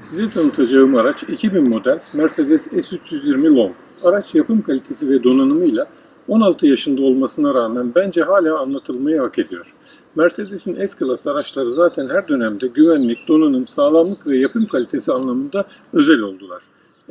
Size tanıtacağım araç 2000 model Mercedes S320 Long. Araç yapım kalitesi ve donanımıyla 16 yaşında olmasına rağmen bence hala anlatılmayı hak ediyor. Mercedes'in S-Class araçları zaten her dönemde güvenlik, donanım, sağlamlık ve yapım kalitesi anlamında özel oldular.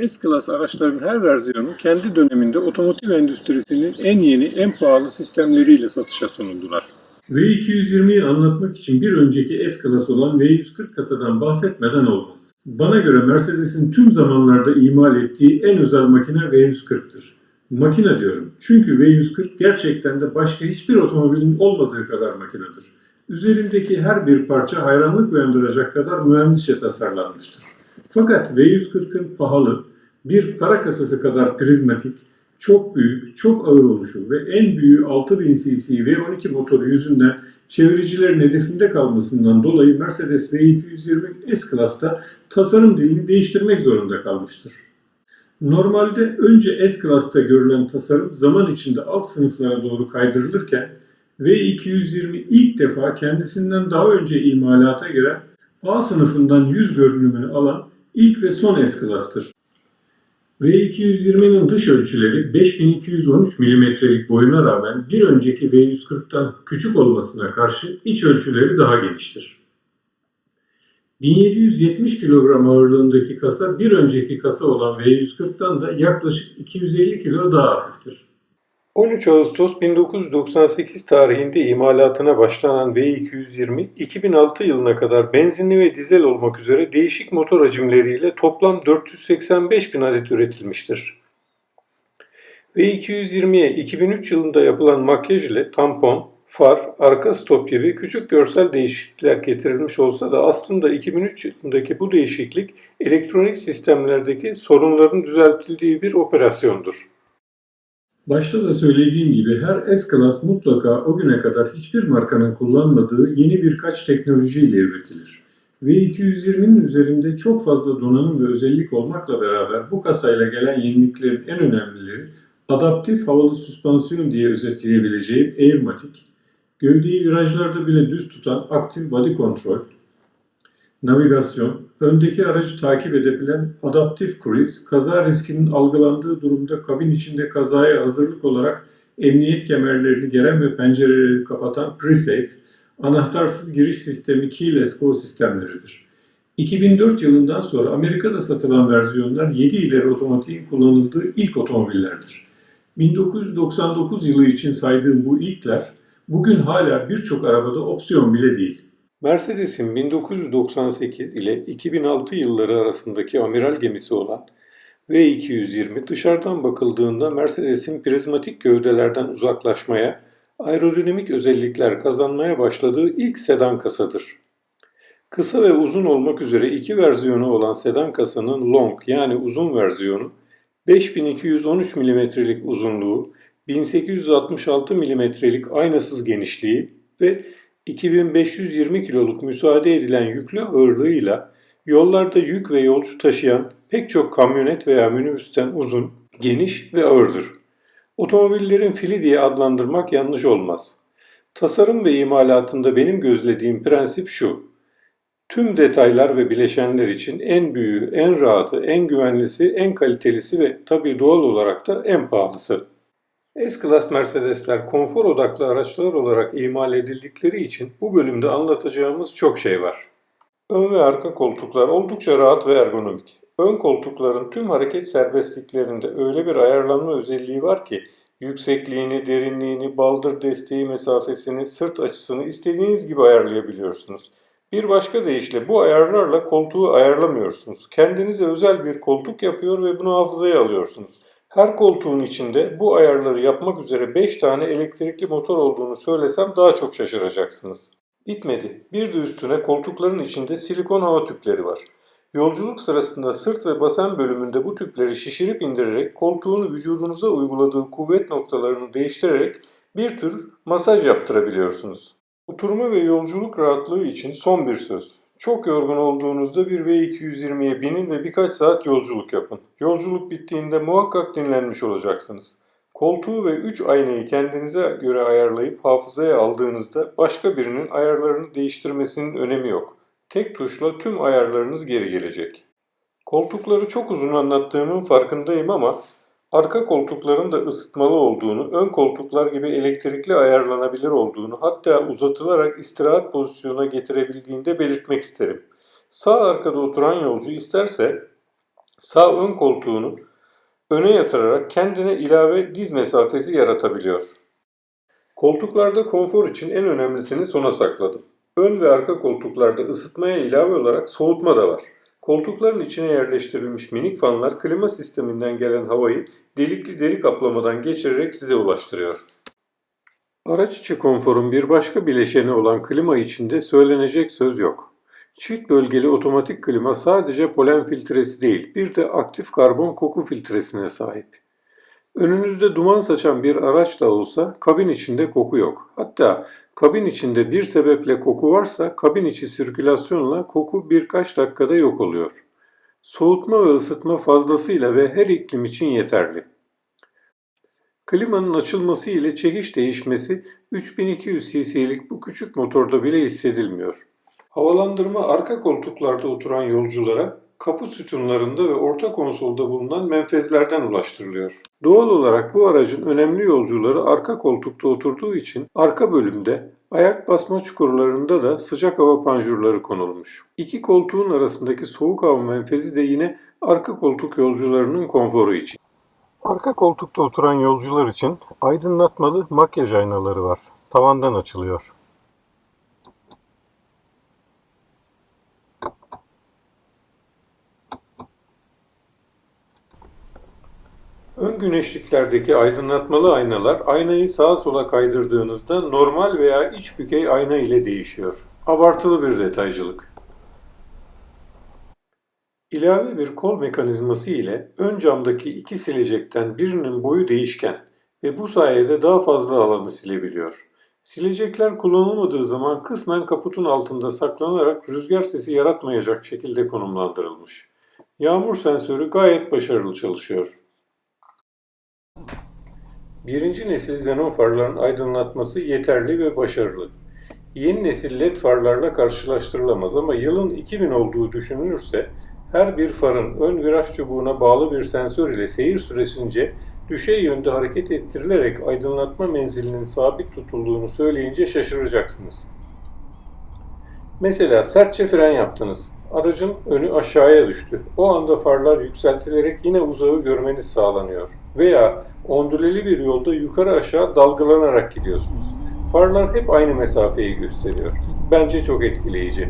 S-Class araçların her versiyonu kendi döneminde otomotiv endüstrisinin en yeni, en pahalı sistemleriyle satışa sunuldular. V220'yi anlatmak için bir önceki S-Class olan V140 kasadan bahsetmeden olmaz. Bana göre Mercedes'in tüm zamanlarda imal ettiği en özel makine V140'tır. Makine diyorum çünkü V140 gerçekten de başka hiçbir otomobilin olmadığı kadar makinedir. Üzerindeki her bir parça hayranlık uyandıracak kadar mühendisçe tasarlanmıştır. Fakat V140'ın pahalı, bir para kasası kadar prizmatik, çok büyük, çok ağır oluşu ve en büyüğü 6000 cc V12 motoru yüzünden çeviricilerin hedefinde kalmasından dolayı Mercedes V220 S-Class'ta tasarım dilini değiştirmek zorunda kalmıştır. Normalde önce S-Class'ta görülen tasarım zaman içinde alt sınıflara doğru kaydırılırken V220 ilk defa kendisinden daha önce imalata giren A sınıfından yüz görünümünü alan ilk ve son S-Class'tır. V220'nin dış ölçüleri 5213 mm'lik boyuna rağmen bir önceki V140'tan küçük olmasına karşı iç ölçüleri daha geniştir. 1770 kilogram ağırlığındaki kasa bir önceki kasa olan V140'tan da yaklaşık 250 kilo daha hafiftir. 13 Ağustos 1998 tarihinde imalatına başlanan V220, 2006 yılına kadar benzinli ve dizel olmak üzere değişik motor hacimleriyle toplam 485 bin adet üretilmiştir. V220'ye 2003 yılında yapılan makyaj ile tampon, far, arka stop gibi küçük görsel değişiklikler getirilmiş olsa da aslında 2003 yılındaki bu değişiklik elektronik sistemlerdeki sorunların düzeltildiği bir operasyondur. Başta da söylediğim gibi her S-Class mutlaka o güne kadar hiçbir markanın kullanmadığı yeni birkaç teknolojiyle üretilir. V220'nin üzerinde çok fazla donanım ve özellik olmakla beraber bu kasayla gelen yeniliklerin en önemlileri adaptif havalı süspansiyon diye özetleyebileceğim Airmatic, gövdeyi virajlarda bile düz tutan Active Body Control, navigasyon, öndeki aracı takip edebilen Adaptive Cruise, kaza riskinin algılandığı durumda kabin içinde kazaya hazırlık olarak emniyet kemerlerini geren ve pencereleri kapatan PreSafe, anahtarsız giriş sistemi Keyless Go sistemleridir. 2004 yılından sonra Amerika'da satılan versiyonlar 7 ileri otomatiğin kullanıldığı ilk otomobillerdir. 1999 yılı için saydığım bu ilkler bugün hala birçok arabada opsiyon bile değil. Mercedes'in 1998 ile 2006 yılları arasındaki amiral gemisi olan V220 dışarıdan bakıldığında Mercedes'in prizmatik gövdelerden uzaklaşmaya, aerodinamik özellikler kazanmaya başladığı ilk sedan kasadır. Kısa ve uzun olmak üzere iki versiyonu olan sedan kasanın long yani uzun versiyonu 5213 mm'lik uzunluğu, 1866 mm'lik aynasız genişliği ve 2520 kiloluk müsaade edilen yüklü ağırlığıyla yollarda yük ve yolcu taşıyan pek çok kamyonet veya minibüsten uzun, geniş ve ağırdır. Otomobillerin fili diye adlandırmak yanlış olmaz. Tasarım ve imalatında benim gözlediğim prensip şu. Tüm detaylar ve bileşenler için en büyüğü, en rahatı, en güvenlisi, en kalitelisi ve tabii doğal olarak da en pahalısı. S-Class Mercedesler konfor odaklı araçlar olarak imal edildikleri için bu bölümde anlatacağımız çok şey var. Ön ve arka koltuklar oldukça rahat ve ergonomik. Ön koltukların tüm hareket serbestliklerinde öyle bir ayarlanma özelliği var ki yüksekliğini, derinliğini, baldır desteği mesafesini, sırt açısını istediğiniz gibi ayarlayabiliyorsunuz. Bir başka deyişle bu ayarlarla koltuğu ayarlamıyorsunuz. Kendinize özel bir koltuk yapıyor ve bunu hafızaya alıyorsunuz. Her koltuğun içinde bu ayarları yapmak üzere 5 tane elektrikli motor olduğunu söylesem daha çok şaşıracaksınız. Bitmedi. Bir de üstüne koltukların içinde silikon hava tüpleri var. Yolculuk sırasında sırt ve basen bölümünde bu tüpleri şişirip indirerek koltuğun vücudunuza uyguladığı kuvvet noktalarını değiştirerek bir tür masaj yaptırabiliyorsunuz. Oturma ve yolculuk rahatlığı için son bir söz. Çok yorgun olduğunuzda bir V220'ye binin ve birkaç saat yolculuk yapın. Yolculuk bittiğinde muhakkak dinlenmiş olacaksınız. Koltuğu ve 3 aynayı kendinize göre ayarlayıp hafızaya aldığınızda başka birinin ayarlarını değiştirmesinin önemi yok. Tek tuşla tüm ayarlarınız geri gelecek. Koltukları çok uzun anlattığımın farkındayım ama arka koltukların da ısıtmalı olduğunu, ön koltuklar gibi elektrikli ayarlanabilir olduğunu, hatta uzatılarak istirahat pozisyonuna getirebildiğini de belirtmek isterim. Sağ arkada oturan yolcu isterse sağ ön koltuğunu öne yatırarak kendine ilave diz mesafesi yaratabiliyor. Koltuklarda konfor için en önemlisini sona sakladım. Ön ve arka koltuklarda ısıtmaya ilave olarak soğutma da var. Koltukların içine yerleştirilmiş minik fanlar klima sisteminden gelen havayı delikli deri kaplamadan geçirerek size ulaştırıyor. Araç içi konforun bir başka bileşeni olan klima içinde söylenecek söz yok. Çift bölgeli otomatik klima sadece polen filtresi değil, bir de aktif karbon koku filtresine sahip. Önünüzde duman saçan bir araç da olsa kabin içinde koku yok. Hatta kabin içinde bir sebeple koku varsa kabin içi sirkülasyonla koku birkaç dakikada yok oluyor. Soğutma ve ısıtma fazlasıyla ve her iklim için yeterli. Klimanın açılması ile çekiş değişmesi 3200 cc'lik bu küçük motorda bile hissedilmiyor. Havalandırma arka koltuklarda oturan yolculara kapı sütunlarında ve orta konsolda bulunan menfezlerden ulaştırılıyor. Doğal olarak bu aracın önemli yolcuları arka koltukta oturduğu için arka bölümde ayak basma çukurlarında da sıcak hava panjurları konulmuş. İki koltuğun arasındaki soğuk hava menfezi de yine arka koltuk yolcularının konforu için. Arka koltukta oturan yolcular için aydınlatmalı makyaj aynaları var. Tavandan açılıyor. Ön güneşliklerdeki aydınlatmalı aynalar aynayı sağa sola kaydırdığınızda normal veya iç bükey ayna ile değişiyor. Abartılı bir detaycılık. İlave bir kol mekanizması ile ön camdaki iki silecekten birinin boyu değişken ve bu sayede daha fazla alanı silebiliyor. Silecekler kullanılmadığı zaman kısmen kaputun altında saklanarak rüzgar sesi yaratmayacak şekilde konumlandırılmış. Yağmur sensörü gayet başarılı çalışıyor. Birinci nesil xenon farların aydınlatması yeterli ve başarılı. Yeni nesil led farlarla karşılaştırılamaz ama yılın 2000 olduğu düşünülürse her bir farın ön viraj çubuğuna bağlı bir sensör ile seyir süresince düşey yönde hareket ettirilerek aydınlatma menzilinin sabit tutulduğunu söyleyince şaşıracaksınız. Mesela sertçe fren yaptınız. Aracın önü aşağıya düştü. O anda farlar yükseltilerek yine uzağı görmeniz sağlanıyor. Veya ondüleli bir yolda yukarı aşağı dalgalanarak gidiyorsunuz. Farlar hep aynı mesafeyi gösteriyor. Bence çok etkileyici.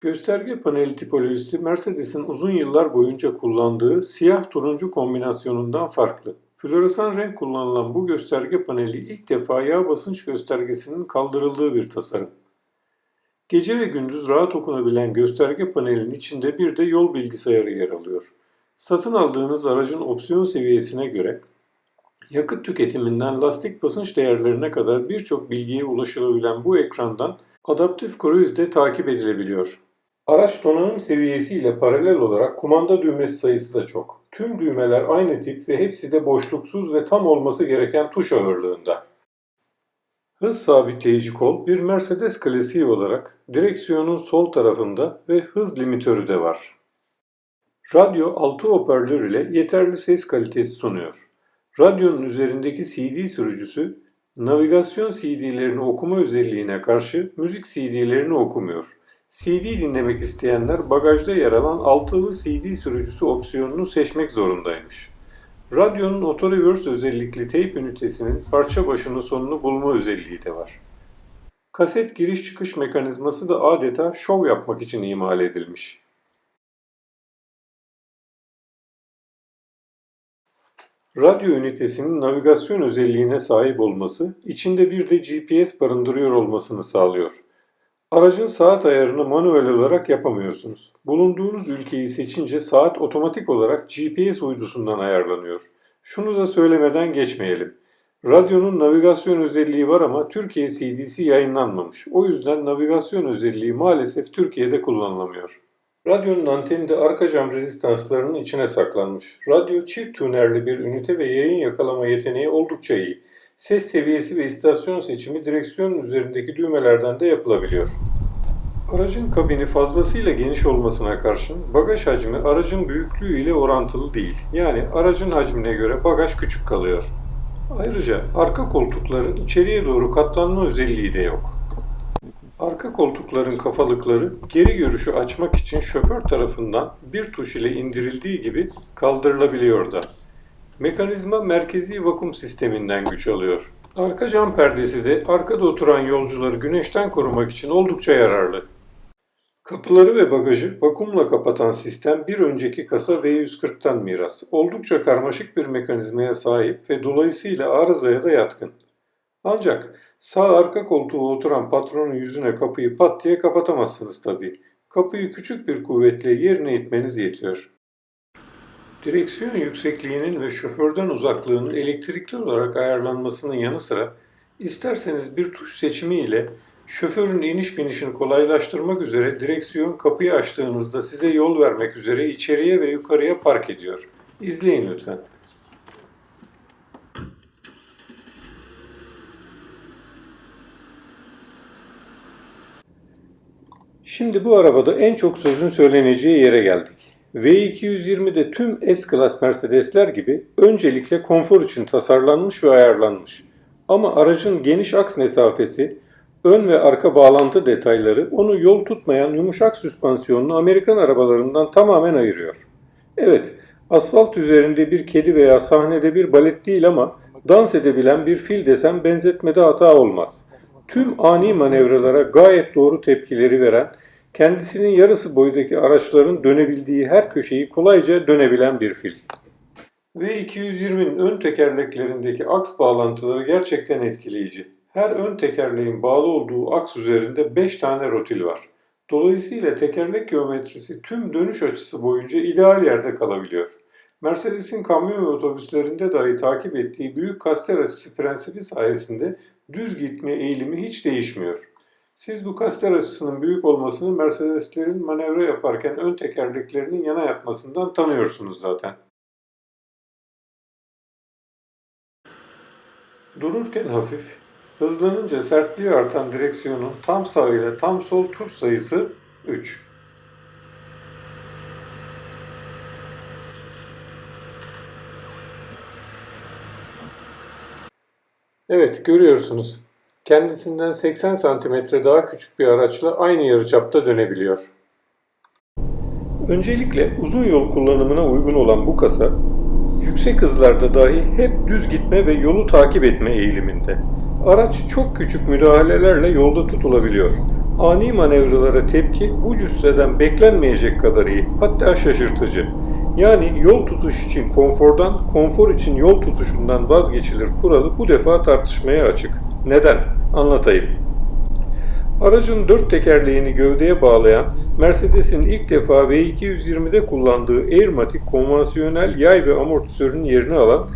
Gösterge paneli tipolojisi Mercedes'in uzun yıllar boyunca kullandığı siyah turuncu kombinasyonundan farklı. Floresan renk kullanılan bu gösterge paneli ilk defa yağ basınç göstergesinin kaldırıldığı bir tasarım. Gece ve gündüz rahat okunabilen gösterge panelinin içinde bir de yol bilgisayarı yer alıyor. Satın aldığınız aracın opsiyon seviyesine göre yakıt tüketiminden lastik basınç değerlerine kadar birçok bilgiye ulaşılabilen bu ekrandan adaptif cruise de takip edilebiliyor. Araç donanım seviyesi ile paralel olarak kumanda düğmesi sayısı da çok. Tüm düğmeler aynı tip ve hepsi de boşluksuz ve tam olması gereken tuş ağırlığında. Hız sabitleyici kol bir Mercedes klasiği olarak direksiyonun sol tarafında ve hız limitörü de var. Radyo 6 hoparlör ile yeterli ses kalitesi sunuyor. Radyonun üzerindeki CD sürücüsü navigasyon CD'lerini okuma özelliğine karşı müzik CD'lerini okumuyor. CD dinlemek isteyenler bagajda yer alan altılı CD sürücüsü opsiyonunu seçmek zorundaymış. Radyonun auto reverse özellikli teyp ünitesinin parça başını sonunu bulma özelliği de var. Kaset giriş çıkış mekanizması da adeta şov yapmak için imal edilmiş. Radyo ünitesinin navigasyon özelliğine sahip olması, içinde bir de GPS barındırıyor olmasını sağlıyor. Aracın saat ayarını manuel olarak yapamıyorsunuz. Bulunduğunuz ülkeyi seçince saat otomatik olarak GPS uydusundan ayarlanıyor. Şunu da söylemeden geçmeyelim. Radyonun navigasyon özelliği var ama Türkiye CD'si yayınlanmamış. O yüzden navigasyon özelliği maalesef Türkiye'de kullanılamıyor. Radyonun anteni de arka cam rezistanslarının içine saklanmış. Radyo çift tünerli bir ünite ve yayın yakalama yeteneği oldukça iyi. Ses seviyesi ve istasyon seçimi direksiyonun üzerindeki düğmelerden de yapılabiliyor. Aracın kabini fazlasıyla geniş olmasına karşın bagaj hacmi aracın büyüklüğü ile orantılı değil. Yani aracın hacmine göre bagaj küçük kalıyor. Ayrıca arka koltukların içeriye doğru katlanma özelliği de yok. Arka koltukların kafalıkları geri görüşü açmak için şoför tarafından bir tuş ile indirildiği gibi kaldırılabiliyor da. Mekanizma merkezi vakum sisteminden güç alıyor. Arka cam perdesi de arkada oturan yolcuları güneşten korumak için oldukça yararlı. Kapıları ve bagajı vakumla kapatan sistem bir önceki kasa V140'tan miras. Oldukça karmaşık bir mekanizmaya sahip ve dolayısıyla arızaya da yatkın. Ancak sağ arka koltuğa oturan patronun yüzüne kapıyı pat diye kapatamazsınız tabii. Kapıyı küçük bir kuvvetle yerine itmeniz yetiyor. Direksiyon yüksekliğinin ve şoförden uzaklığının elektrikli olarak ayarlanmasının yanı sıra isterseniz bir tuş seçimi ile şoförün iniş binişini kolaylaştırmak üzere direksiyon kapıyı açtığınızda size yol vermek üzere içeriye ve yukarıya park ediyor. İzleyin lütfen. Şimdi bu arabada en çok sözün söyleneceği yere geldik. V220'de tüm S-Class Mercedesler gibi öncelikle konfor için tasarlanmış ve ayarlanmış. Ama aracın geniş aks mesafesi, ön ve arka bağlantı detayları onu yol tutmayan yumuşak süspansiyonlu Amerikan arabalarından tamamen ayırıyor. Evet, asfalt üzerinde bir kedi veya sahnede bir balet değil ama dans edebilen bir fil desem benzetmede hata olmaz. Tüm ani manevralara gayet doğru tepkileri veren, kendisinin yarısı boydaki araçların dönebildiği her köşeyi kolayca dönebilen bir fil. Ve 220'nin ön tekerleklerindeki aks bağlantıları gerçekten etkileyici. Her ön tekerleğin bağlı olduğu aks üzerinde 5 tane rotil var. Dolayısıyla tekerlek geometrisi tüm dönüş açısı boyunca ideal yerde kalabiliyor. Mercedes'in kamyon ve otobüslerinde dahi takip ettiği büyük kaster açısı prensibi sayesinde düz gitme eğilimi hiç değişmiyor. Siz bu kaster açısının büyük olmasını Mercedeslerin manevra yaparken ön tekerleklerinin yana yatmasından tanıyorsunuz zaten. Dururken hafif, hızlanınca sertliği artan direksiyonun tam sağ ile tam sol tur sayısı 3. Evet görüyorsunuz. Kendisinden 80 santimetre daha küçük bir araçla aynı yarıçapta dönebiliyor. Öncelikle uzun yol kullanımına uygun olan bu kasa, yüksek hızlarda dahi hep düz gitme ve yolu takip etme eğiliminde. Araç çok küçük müdahalelerle yolda tutulabiliyor. Ani manevralara tepki bu cüsseden beklenmeyecek kadar iyi, hatta şaşırtıcı. Yani yol tutuş için konfordan, konfor için yol tutuşundan vazgeçilir kuralı bu defa tartışmaya açık. Neden? Anlatayım. Aracın dört tekerleğini gövdeye bağlayan Mercedes'in ilk defa V220'de kullandığı Airmatic konvansiyonel yay ve amortisörün yerini alan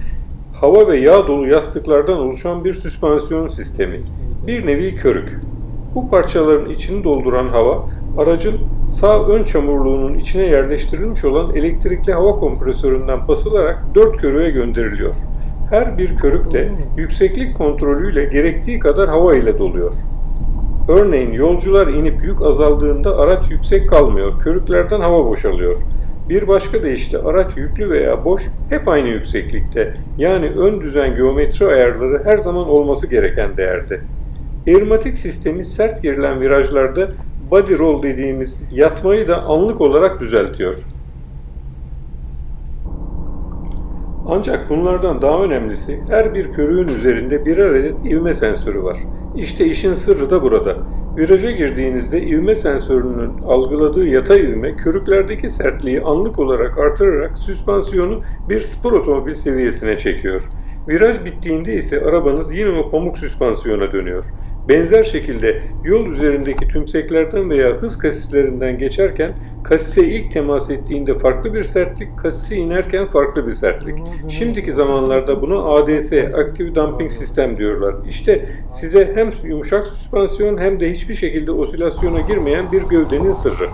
hava ve yağ dolu yastıklardan oluşan bir süspansiyon sistemi. Bir nevi körük. Bu parçaların içini dolduran hava aracın sağ ön çamurluğunun içine yerleştirilmiş olan elektrikli hava kompresöründen basılarak dört körüğe gönderiliyor. Her bir körük de yükseklik kontrolüyle gerektiği kadar hava ile doluyor. Örneğin yolcular inip yük azaldığında araç yüksek kalmıyor, körüklerden hava boşalıyor. Bir başka deyişle araç yüklü veya boş hep aynı yükseklikte. Yani ön düzen geometri ayarları her zaman olması gereken değerde. Airmatik sistemi sert girilen virajlarda body roll dediğimiz yatmayı da anlık olarak düzeltiyor. Ancak bunlardan daha önemlisi her bir körüğün üzerinde birer adet ivme sensörü var. İşte işin sırrı da burada. Viraja girdiğinizde ivme sensörünün algıladığı yatay ivme körüklerdeki sertliği anlık olarak artırarak süspansiyonu bir spor otomobil seviyesine çekiyor. Viraj bittiğinde ise arabanız yine o pamuk süspansiyona dönüyor. Benzer şekilde yol üzerindeki tümseklerden veya hız kasislerinden geçerken kasise ilk temas ettiğinde farklı bir sertlik, kasise inerken farklı bir sertlik. Şimdiki zamanlarda buna ADS, Active Damping Sistem diyorlar. İşte size hem yumuşak süspansiyon hem de hiçbir şekilde osilasyona girmeyen bir gövdenin sırrı.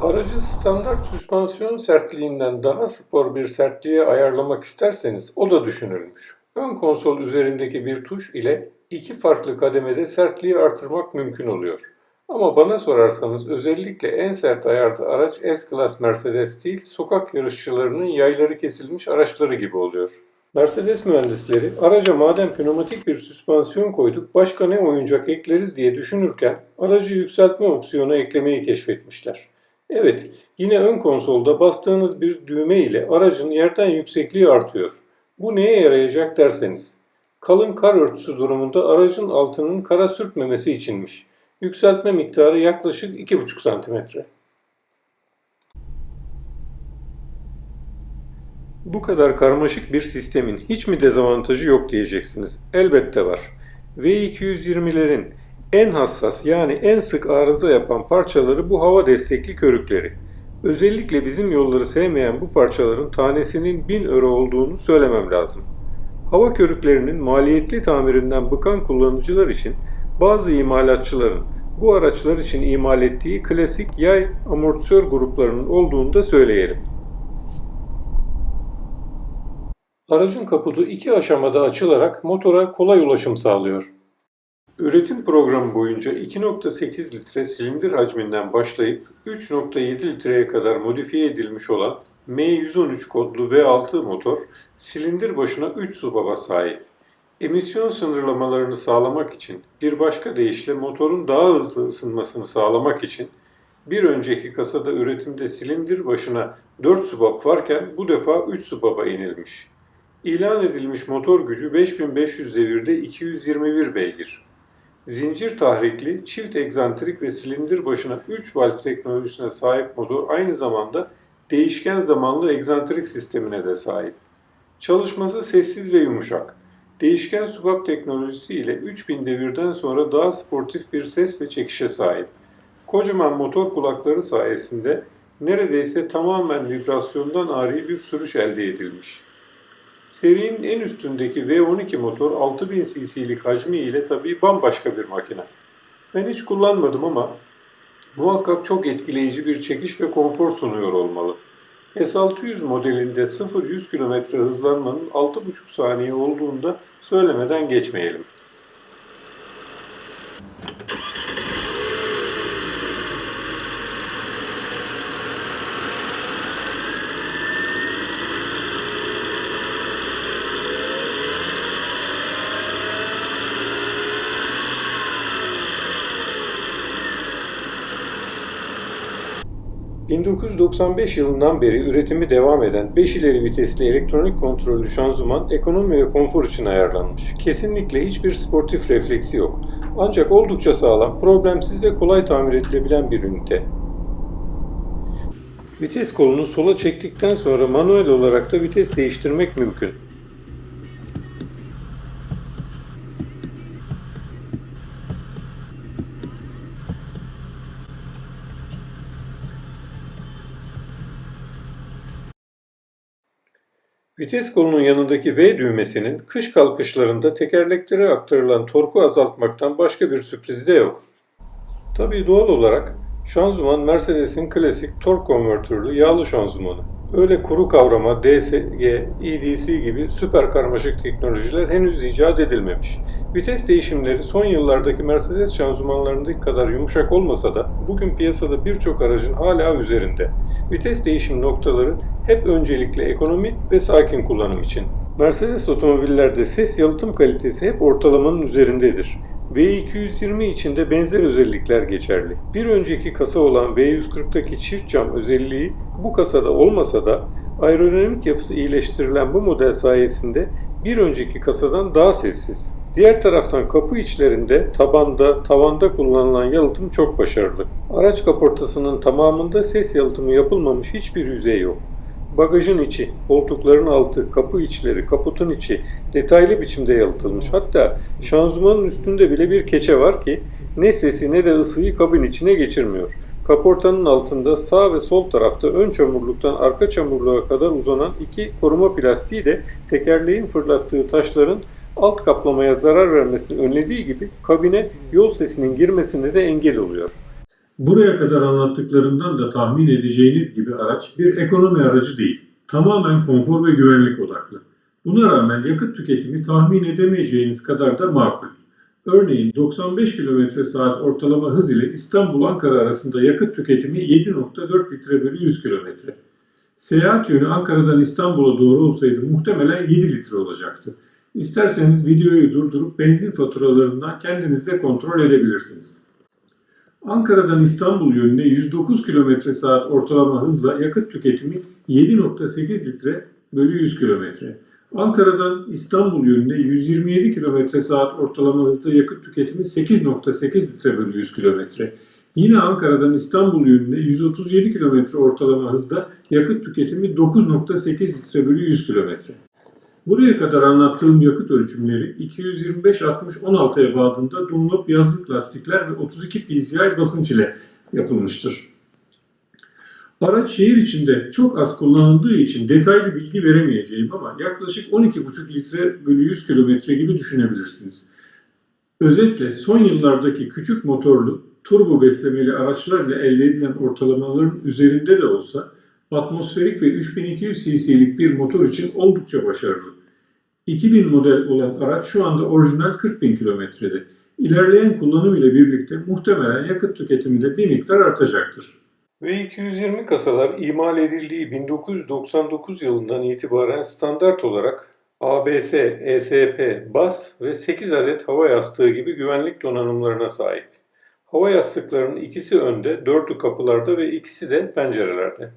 Aracı standart süspansiyon sertliğinden daha spor bir sertliğe ayarlamak isterseniz o da düşünülmüş. Ön konsol üzerindeki bir tuş ile iki farklı kademede sertliği artırmak mümkün oluyor. Ama bana sorarsanız özellikle en sert ayarda araç S-Class Mercedes değil, sokak yarışçılarının yayları kesilmiş araçları gibi oluyor. Mercedes mühendisleri araca madem pneumatik bir süspansiyon koyduk başka ne oyuncak ekleriz diye düşünürken aracı yükseltme opsiyonu eklemeyi keşfetmişler. Evet, yine ön konsolda bastığınız bir düğme ile aracın yerden yüksekliği artıyor. Bu neye yarayacak derseniz. Kalın kar örtüsü durumunda aracın altının kara sürtmemesi içinmiş. Yükseltme miktarı yaklaşık 2,5 santimetre. Bu kadar karmaşık bir sistemin hiç mi dezavantajı yok diyeceksiniz. Elbette var. V220'lerin en hassas yani en sık arıza yapan parçaları bu hava destekli körükleri. Özellikle bizim yolları sevmeyen bu parçaların tanesinin 1000 euro olduğunu söylemem lazım. Hava körüklerinin maliyetli tamirinden bıkan kullanıcılar için bazı imalatçıların bu araçlar için imal ettiği klasik yay amortisör gruplarının olduğunu da söyleyelim. Aracın kaputu iki aşamada açılarak motora kolay ulaşım sağlıyor. Üretim programı boyunca 2.8 litre silindir hacminden başlayıp 3.7 litreye kadar modifiye edilmiş olan M113 kodlu V6 motor silindir başına 3 su baba sahip. Emisyon sınırlamalarını sağlamak için bir başka deyişle motorun daha hızlı ısınmasını sağlamak için bir önceki kasada üretimde silindir başına 4 subap varken bu defa 3 subaba inilmiş. İlan edilmiş motor gücü 5500 devirde 221 beygir. Zincir tahrikli, çift egzantrik ve silindir başına 3 valve teknolojisine sahip motor aynı zamanda değişken zamanlı egzantrik sistemine de sahip. Çalışması sessiz ve yumuşak. Değişken subap teknolojisi ile 3000 devirden sonra daha sportif bir ses ve çekişe sahip. Kocaman motor kulakları sayesinde neredeyse tamamen vibrasyondan ari bir sürüş elde edilmiş. Serinin en üstündeki V12 motor 6000 cc'lik hacmi ile tabii bambaşka bir makine. Ben hiç kullanmadım ama muhakkak çok etkileyici bir çekiş ve konfor sunuyor olmalı. S600 modelinde 0-100 km hızlanmanın 6,5 saniye olduğunda söylemeden geçmeyelim. ...1995 yılından beri üretimi devam eden 5 ileri vitesli elektronik kontrollü şanzıman ekonomi ve konfor için ayarlanmış. Kesinlikle hiçbir sportif refleksi yok. Ancak oldukça sağlam, problemsiz ve kolay tamir edilebilen bir ünite. Vites kolunu sola çektikten sonra manuel olarak da vites değiştirmek mümkün. Vites kolunun yanındaki V düğmesinin kış kalkışlarında tekerleklere aktarılan torku azaltmaktan başka bir sürprizi de yok. Tabii doğal olarak şanzıman Mercedes'in klasik tork konvertörlü yağlı şanzımanı. Öyle kuru kavrama, DSG, EDC gibi süper karmaşık teknolojiler henüz icat edilmemiş. Vites değişimleri son yıllardaki Mercedes şanzımanlarındaki kadar yumuşak olmasa da bugün piyasada birçok aracın hala üzerinde. Vites değişim noktaları hep öncelikle ekonomi ve sakin kullanım için. Mercedes otomobillerde ses yalıtım kalitesi hep ortalamanın üzerindedir. V220 için de benzer özellikler geçerli. Bir önceki kasa olan V140'daki çift cam özelliği bu kasada olmasa da aerodinamik yapısı iyileştirilen bu model sayesinde bir önceki kasadan daha sessiz. Diğer taraftan kapı içlerinde tabanda, tavanda kullanılan yalıtım çok başarılı. Araç kaportasının tamamında ses yalıtımı yapılmamış hiçbir yüzey yok. Bagajın içi, koltukların altı, kapı içleri, kaputun içi detaylı biçimde yalıtılmış. Hatta şanzımanın üstünde bile bir keçe var ki ne sesi ne de ısıyı kabin içine geçirmiyor. Kaportanın altında sağ ve sol tarafta ön çamurluktan arka çamurluğa kadar uzanan iki koruma plastiği de tekerleğin fırlattığı taşların alt kaplamaya zarar vermesini önlediği gibi kabine yol sesinin girmesine de engel oluyor. Buraya kadar anlattıklarımdan da tahmin edeceğiniz gibi araç bir ekonomi aracı değil. Tamamen konfor ve güvenlik odaklı. Buna rağmen yakıt tüketimi tahmin edemeyeceğiniz kadar da makul. Örneğin 95 km saat ortalama hız ile İstanbul-Ankara arasında yakıt tüketimi 7.4 litre bölü 100 km. Seyahat yönü Ankara'dan İstanbul'a doğru olsaydı muhtemelen 7 litre olacaktı. İsterseniz videoyu durdurup benzin faturalarından kendiniz kontrol edebilirsiniz. Ankara'dan İstanbul yönüne 109 km saat ortalama hızla yakıt tüketimi 7.8 litre bölü 100 km. Ankara'dan İstanbul yönüne 127 km saat ortalama hızda yakıt tüketimi 8.8 litre bölü 100 km. Yine Ankara'dan İstanbul yönüne 137 km ortalama hızda yakıt tüketimi 9.8 litre bölü 100 km. Buraya kadar anlattığım yakıt ölçümleri 225-60-16 ebadında Dunlop yazlık lastikler ve 32 PCI basınç ile yapılmıştır. Araç şehir içinde çok az kullanıldığı için detaylı bilgi veremeyeceğim ama yaklaşık 12,5 litre bölü 100 kilometre gibi düşünebilirsiniz. Özetle son yıllardaki küçük motorlu, turbo beslemeli araçlarla elde edilen ortalamaların üzerinde de olsa atmosferik ve 3200 cc'lik bir motor için oldukça başarılı. 2000 model olan araç şu anda orijinal 40.000 kilometrede. İlerleyen kullanım ile birlikte muhtemelen yakıt tüketimi de bir miktar artacaktır. V220 kasalar imal edildiği 1999 yılından itibaren standart olarak ABS, ESP, BAS ve 8 adet hava yastığı gibi güvenlik donanımlarına sahip. Hava yastıklarının ikisi önde, dördü kapılarda ve ikisi de pencerelerde.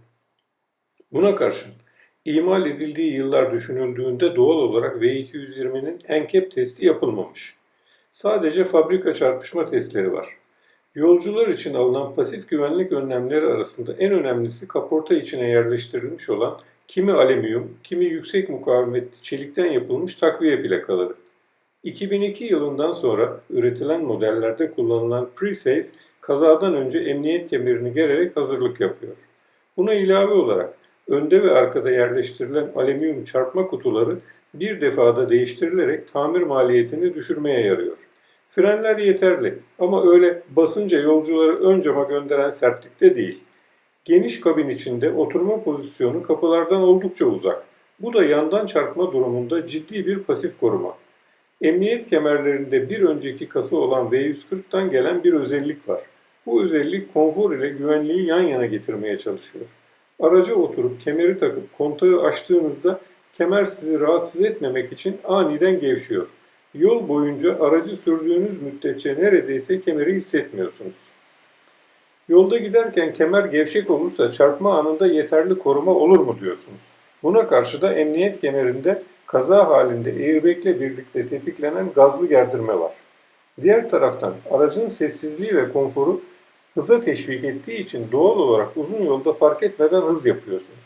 Buna karşın imal edildiği yıllar düşünüldüğünde doğal olarak V220'nin enkep testi yapılmamış. Sadece fabrika çarpışma testleri var. Yolcular için alınan pasif güvenlik önlemleri arasında en önemlisi kaporta içine yerleştirilmiş olan kimi alüminyum, kimi yüksek mukavemetli çelikten yapılmış takviye plakaları. 2002 yılından sonra üretilen modellerde kullanılan pre-safe kazadan önce emniyet kemerini gererek hazırlık yapıyor. Buna ilave olarak önde ve arkada yerleştirilen alüminyum çarpma kutuları bir defada değiştirilerek tamir maliyetini düşürmeye yarıyor. Frenler yeterli ama öyle basınca yolcuları ön cama gönderen sertlikte değil. Geniş kabin içinde oturma pozisyonu kapılardan oldukça uzak. Bu da yandan çarpma durumunda ciddi bir pasif koruma. Emniyet kemerlerinde bir önceki kasa olan V140'tan gelen bir özellik var. Bu özellik konfor ile güvenliği yan yana getirmeye çalışıyor. Araca oturup kemeri takıp kontağı açtığınızda kemer sizi rahatsız etmemek için aniden gevşiyor. Yol boyunca aracı sürdüğünüz müddetçe neredeyse kemeri hissetmiyorsunuz. Yolda giderken kemer gevşek olursa çarpma anında yeterli koruma olur mu diyorsunuz. Buna karşı da emniyet kemerinde kaza halinde airbag ile birlikte tetiklenen gazlı gerdirme var. Diğer taraftan aracın sessizliği ve konforu hıza teşvik ettiği için doğal olarak uzun yolda fark etmeden hız yapıyorsunuz.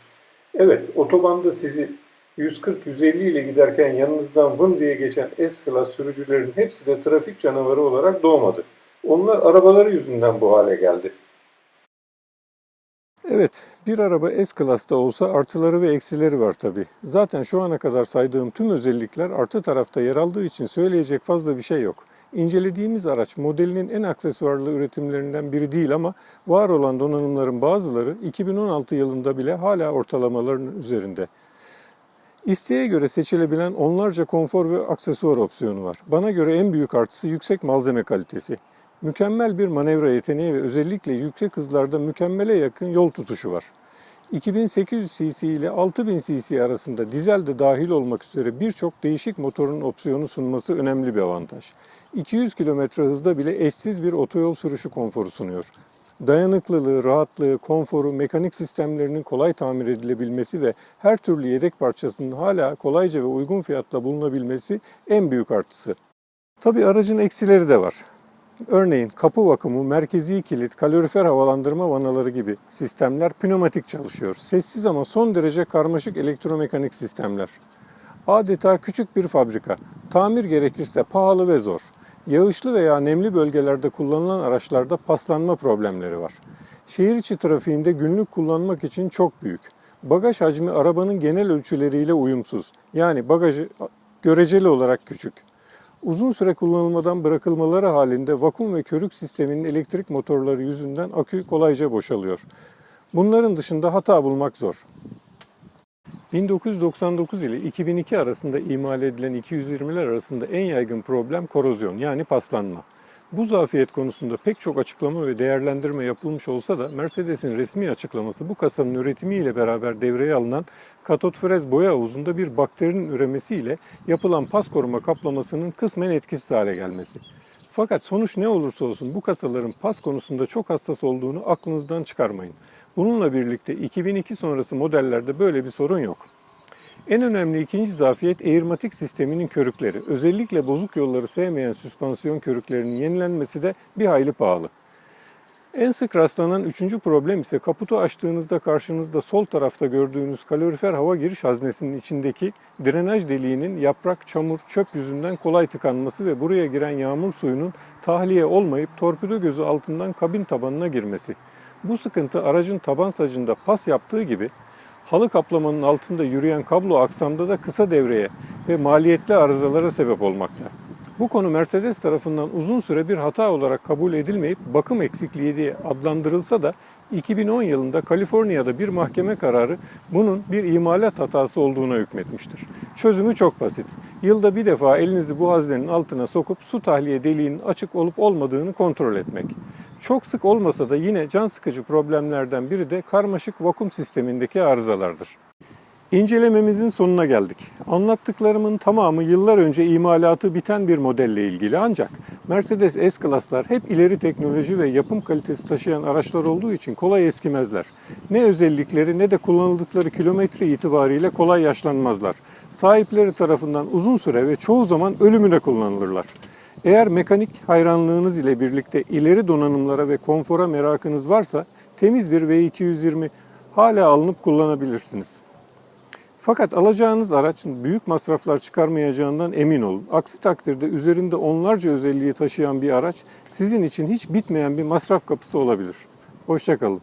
Evet, otobanda sizi 140-150 ile giderken yanınızdan vın diye geçen S-Class sürücülerin hepsi de trafik canavarı olarak doğmadı. Onlar arabaları yüzünden bu hale geldi. Evet, bir araba S-Class'ta olsa artıları ve eksileri var tabi. Zaten şu ana kadar saydığım tüm özellikler artı tarafta yer aldığı için söyleyecek fazla bir şey yok. İncelediğimiz araç modelinin en aksesuarlı üretimlerinden biri değil ama var olan donanımların bazıları 2016 yılında bile hala ortalamaların üzerinde. İsteğe göre seçilebilen onlarca konfor ve aksesuar opsiyonu var. Bana göre en büyük artısı yüksek malzeme kalitesi. Mükemmel bir manevra yeteneği ve özellikle yüksek hızlarda mükemmele yakın yol tutuşu var. 2800 cc ile 6000 cc arasında dizel de dahil olmak üzere birçok değişik motorun opsiyonu sunması önemli bir avantaj. 200 km hızda bile eşsiz bir otoyol sürüşü konforu sunuyor. Dayanıklılığı, rahatlığı, konforu, mekanik sistemlerinin kolay tamir edilebilmesi ve her türlü yedek parçasının hala kolayca ve uygun fiyatla bulunabilmesi en büyük artısı. Tabi aracın eksileri de var. Örneğin kapı vakumu, merkezi kilit, kalorifer havalandırma vanaları gibi sistemler pneumatik çalışıyor. Sessiz ama son derece karmaşık elektromekanik sistemler. Adeta küçük bir fabrika. Tamir gerekirse pahalı ve zor. Yağışlı veya nemli bölgelerde kullanılan araçlarda paslanma problemleri var. Şehir içi trafiğinde günlük kullanmak için çok büyük. Bagaj hacmi arabanın genel ölçüleriyle uyumsuz. Yani bagajı göreceli olarak küçük. Uzun süre kullanılmadan bırakılmaları halinde vakum ve körük sisteminin elektrik motorları yüzünden akü kolayca boşalıyor. Bunların dışında hata bulmak zor. 1999 ile 2002 arasında imal edilen 220'ler arasında en yaygın problem korozyon yani paslanma. Bu zafiyet konusunda pek çok açıklama ve değerlendirme yapılmış olsa da Mercedes'in resmi açıklaması bu kasanın üretimiyle beraber devreye alınan katot frez boya havuzunda bir bakterinin üremesiyle yapılan pas koruma kaplamasının kısmen etkisiz hale gelmesi. Fakat sonuç ne olursa olsun bu kasaların pas konusunda çok hassas olduğunu aklınızdan çıkarmayın. Bununla birlikte 2002 sonrası modellerde böyle bir sorun yok. En önemli ikinci zafiyet eğirmatik sisteminin körükleri. Özellikle bozuk yolları sevmeyen süspansiyon körüklerinin yenilenmesi de bir hayli pahalı. En sık rastlanan üçüncü problem ise kaputu açtığınızda karşınızda sol tarafta gördüğünüz kalorifer hava giriş haznesinin içindeki drenaj deliğinin yaprak, çamur, çöp yüzünden kolay tıkanması ve buraya giren yağmur suyunun tahliye olmayıp torpido gözü altından kabin tabanına girmesi. Bu sıkıntı aracın taban sacında pas yaptığı gibi halı kaplamanın altında yürüyen kablo aksamda da kısa devreye ve maliyetli arızalara sebep olmakta. Bu konu Mercedes tarafından uzun süre bir hata olarak kabul edilmeyip bakım eksikliği diye adlandırılsa da 2010 yılında Kaliforniya'da bir mahkeme kararı bunun bir imalat hatası olduğuna hükmetmiştir. Çözümü çok basit. Yılda bir defa elinizi bu haznenin altına sokup su tahliye deliğinin açık olup olmadığını kontrol etmek. Çok sık olmasa da yine can sıkıcı problemlerden biri de karmaşık vakum sistemindeki arızalardır. İncelememizin sonuna geldik. Anlattıklarımın tamamı yıllar önce imalatı biten bir modelle ilgili ancak Mercedes S-Class'lar hep ileri teknoloji ve yapım kalitesi taşıyan araçlar olduğu için kolay eskimezler. Ne özellikleri ne de kullanıldıkları kilometre itibariyle kolay yaşlanmazlar. Sahipleri tarafından uzun süre ve çoğu zaman ölümüne kullanılırlar. Eğer mekanik hayranlığınız ile birlikte ileri donanımlara ve konfora merakınız varsa temiz bir V220 hala alınıp kullanabilirsiniz. Fakat alacağınız araç büyük masraflar çıkarmayacağından emin olun. Aksi takdirde üzerinde onlarca özelliği taşıyan bir araç sizin için hiç bitmeyen bir masraf kapısı olabilir. Hoşçakalın.